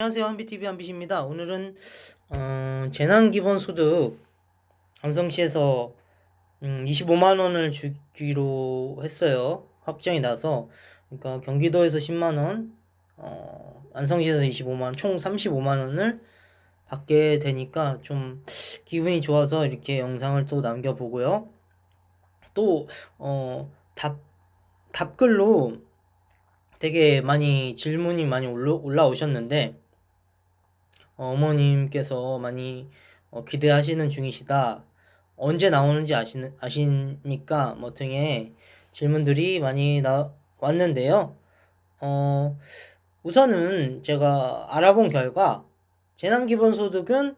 안녕하세요. 한비TV 한빛입니다. 오늘은 어, 재난기본소득 안성시에서 음, 25만원을 주기로 했어요. 확정이 나서. 그러니까 경기도에서 10만원 어, 안성시에서 25만원 총 35만원을 받게 되니까 좀 기분이 좋아서 이렇게 영상을 또 남겨보고요. 또 어, 답, 답글로 되게 많이 질문이 많이 올라, 올라오셨는데 어, 어머님께서 많이 어, 기대하시는 중이시다. 언제 나오는지 아시는, 아십니까? 뭐 등의 질문들이 많이 나, 왔는데요. 어, 우선은 제가 알아본 결과 재난기본소득은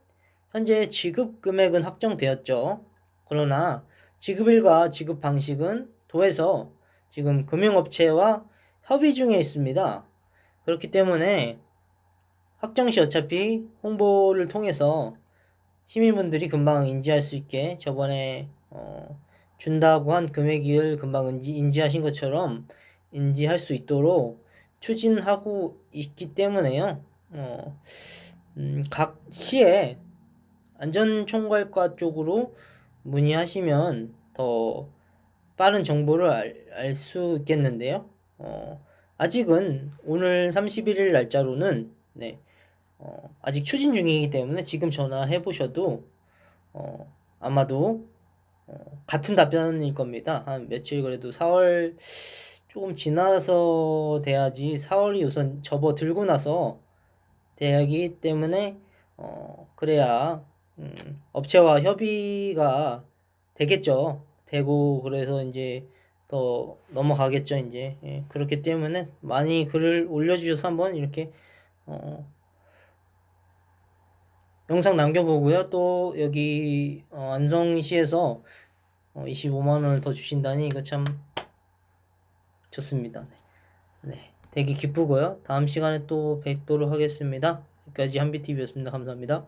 현재 지급 금액은 확정되었죠. 그러나 지급일과 지급 방식은 도에서 지금 금융업체와 협의 중에 있습니다. 그렇기 때문에 확정 시 어차피 홍보를 통해서 시민분들이 금방 인지할 수 있게 저번에 어, 준다고 한 금액을 금방 인지, 인지하신 것처럼 인지할 수 있도록 추진하고 있기 때문에요. 어, 음, 각 시에 안전총괄과 쪽으로 문의하시면 더 빠른 정보를 알 수 있겠는데요. 어, 아직은 오늘 31일 날짜로는 네, 어, 아직 추진 중이기 때문에 지금 전화해 보셔도 어, 아마도 어, 같은 답변일 겁니다. 한 며칠 그래도 4월 조금 지나서 돼야지 4월이 우선 접어 들고 나서 돼야기 때문에 어, 그래야 음, 업체와 협의가 되겠죠. 되고 그래서 이제 더 넘어가겠죠 이제 예, 그렇기 때문에 많이 글을 올려주셔서 한번 이렇게 어, 영상 남겨보고요. 또 여기 어, 안성시에서 어, 25만 원을 더 주신다니 이거 참 좋습니다. 네. 네. 되게 기쁘고요. 다음 시간에 또 뵙도록 하겠습니다. 여기까지 한비TV였습니다. 감사합니다